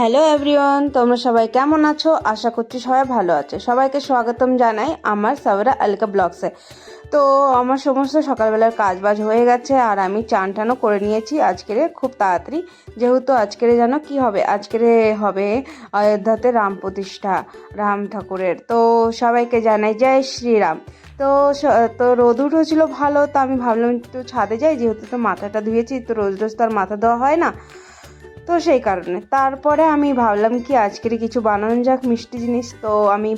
Hello everyone তোমরা সবাই কেমন আছো? আশা করছি সবাই ভালো আছে। সবাইকে স্বাগতম জানাই আমার সাবরা আলকা ব্লগসে। তো আমার সমস্ত সকালবেলার কাজ বাজ হয়ে গেছে আর আমি চান টানও করে নিয়েছি আজকেরে খুব তাড়াতাড়ি। যেহেতু আজকেরে যেন কি হবে? আজকেরে হবে অযোধ্যাতে রাম প্রতিষ্ঠা, রাম ঠাকুরের। তো সবাইকে জানাই জয় শ্রীরাম। তো তো রোদ উঠেছিল ভালো, তো আমি ভাবলাম একটু ছাদে যাই, যেহেতু তো মাথাটা ধুয়েছি, তো রোজ রোজ তো আর মাথা দেওয়া হয় না। তো সেই কারণে। তারপরে আমি ভাবলাম কি, আজকের কিছু বানানো যাক মিষ্টি জিনিস। তো আমি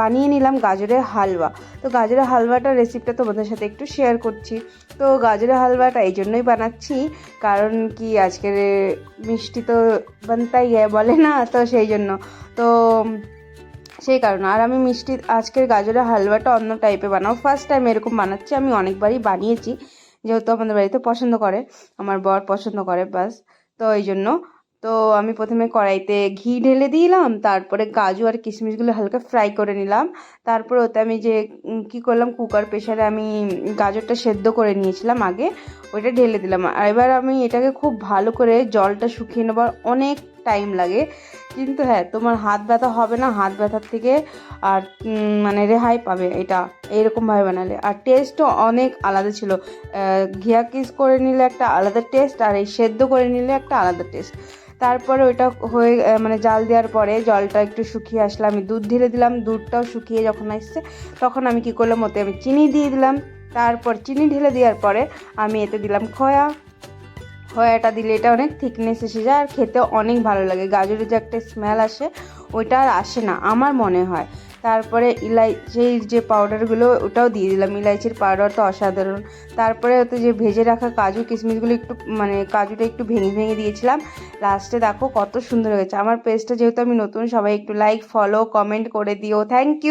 বানিয়ে নিলাম গাজরের হালুয়া তো গাজরের হালুয়াটার রেসিপিটা তোমাদের সাথে একটু শেয়ার করছি। তো গাজরের হালুয়াটা এই জন্যই বানাচ্ছি। কারণ কি, আজকের মিষ্টি তো বানতাই বলে না, তো সেই জন্য। তো সেই কারণে। আর আমি মিষ্টি, আজকের গাজরের হালুয়াটা অন্য টাইপে বানাবো। ফার্স্ট টাইম এরকম বানাচ্ছি, আমি অনেকবারই বানিয়েছি। যেহেতু আমাদের বাড়িতে পছন্দ করে, আমার বর পছন্দ করে বাস তো এই জন্য তো আমি প্রথমে কড়াইতে ঘি ঢেলে দিলাম, তারপরে কাজু আর কিশমিশগুলো হালকা ফ্রাই করে নিলাম। তারপর ওতে আমি যে কি করলাম কুকার প্রেশারে আমি গাজরটা সেদ্ধ করে নিয়েছিলাম আগে, ওইটা ঢেলে দিলাম। আর এবার আমি এটাকে খুব ভালো করে জলটা শুকিয়ে নেবার অনেক টাইম লাগে। কিন্তু হ্যাঁ তোমার হাত ব্যথা হবে না, হাত ব্যথার থেকে আর মানে রেহাই পাবে এটা এইরকমভাবে বানালে। আর টেস্টও অনেক আলাদা ছিল। ঘিয়া কিস করে নিলে একটা আলাদা টেস্ট আর এই সেদ্ধ করে নিলে একটা আলাদা টেস্ট তারপরে ওইটা হয়ে মানে জাল দেওয়ার পরে জলটা একটু শুকিয়ে আসলে আমি দুধ ঢেলে দিলাম, দুধটাও শুকিয়ে যখন আসছে, তখন আমি কি করলাম, ওতে আমি চিনি দিয়ে দিলাম। তারপর চিনি ঢেলে দেওয়ার পরে আমি এতে দিলাম খয়া। খয়াটা দিলে এটা অনেক থিকনেস এসে যায় আর খেতে অনেক ভালো লাগে। গাজরের যে একটা স্মেল আসে, ওইটা আর আসে না, আমার মনে হয়। তারপরে ইলাইচির যে পাউডারগুলো ওটাও দিয়ে দিলাম। ইলাইচির পাউডার তো অসাধারণ। তারপরে ওতে যে ভেজে রাখা কাজু কিশমিশগুলো একটু মানে কাজুটা একটু ভেঙে ভেঙে দিয়েছিলাম লাস্টে দেখো কত সুন্দর হয়েছে। আমার পেজটা যেহেতু আমি নতুন, সবাই একটু লাইক ফলো কমেন্ট করে দিও। Thank you